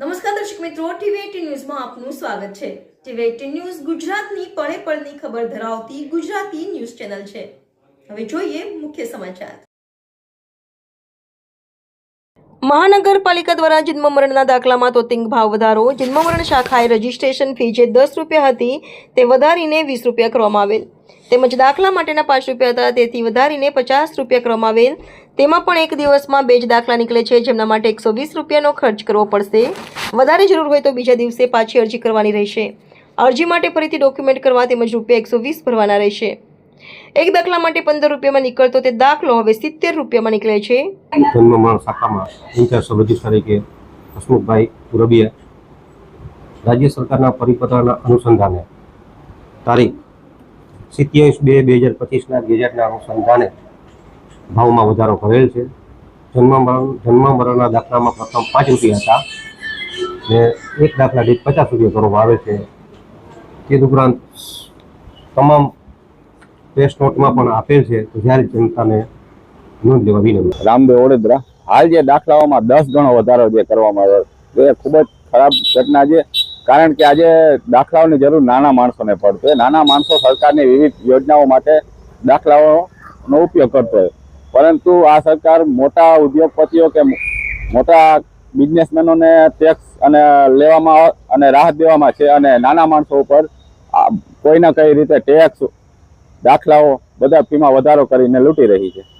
નમસ્કાર દર્શક મિત્રો ટીવી ન્યૂઝમાં આપનું સ્વાગત છે. ટીવી એટીન ન્યૂઝ ગુજરાતની પળે પળની ખબર ધરાવતી ગુજરાતી ન્યૂઝ ચેનલ છે. હવે જોઈએ મુખ્ય સમાચાર. મહાનગરપાલિકા દ્વારા જન્મ મરણના દાખલામાં તોતિંગ ભાવ વધારો જન્મ મરણ શાખાએ રજીસ્ટ્રેશન ફી જે દસ રૂપિયા હતી તે વધારીને વીસ રૂપિયા કરવામાં આવેલ. તેમજ દાખલા માટેના પાંચ રૂપિયા હતા તેથી વધારીને પચાસ રૂપિયા કરવામાં આવેલ. તેમાં પણ એક દિવસમાં બે જ દાખલા નીકળે છે, જેમના માટે એકસો વીસ રૂપિયાનો ખર્ચ કરવો પડશે. વધારે જરૂર હોય તો બીજા દિવસે પાછી અરજી કરવાની રહેશે. અરજી માટે ફરીથી ડોક્યુમેન્ટ કરવા તેમજ રૂપિયા એકસો વીસ ભરવાના રહેશે. એક દાખલા માટે પંદર રૂપિયામાં નીકળતો તે દાખલો હવે સિત્તેર રૂપિયામાં નીકળે છે. જન્મ શાખામાં ઇન્ચાર્જ રજિસ્ટ્રાર તરીકે હસમુખભાઈ પુરબિયા રાજ્ય સરકારના પરિપત્રના અનુસંધાને, તારીખ સિત્યાવીસ બે બે હજાર પચીસના ગેજેટના અનુસંધાને ભાવમાં વધારો કરેલ છે. જન્મ જન્મ મરણના દાખલામાં પ્રથમ પાંચ રૂપિયા હતા. ને એક દાખલા દીઠ પચાસ રૂપિયા કરવામાં આવે છે. તે ઉપરાંત તમામ પ્રેસ નોટમાં પણ આપેલ છે, તો જ્યારે જનતાને નોંધ લેવા વિનંતી. રામદેવ વડોદરા, હાલ જે દાખલાઓમાં દસ ગણો વધારો જે કરવામાં આવ્યો એ ખૂબ જ ખરાબ ઘટના છે. કારણ કે આજે દાખલાઓની જરૂર નાના માણસોને પડતો હોય નાના માણસો સરકારની વિવિધ યોજનાઓ માટે દાખલાઓનો ઉપયોગ કરતો હોય. પરંતુ આ સરકાર મોટા ઉદ્યોગપતિઓ કે મોટા બિઝનેસમેનોને ટેક્સ અને લેવામાં અને રાહત દેવામાં છે અને નાના માણસો ઉપર કોઈ કોઈને કઈ રીતે ટેક્સ દાખલાઓ બધા ફીમાં વધારો કરીને લૂંટી રહી છે.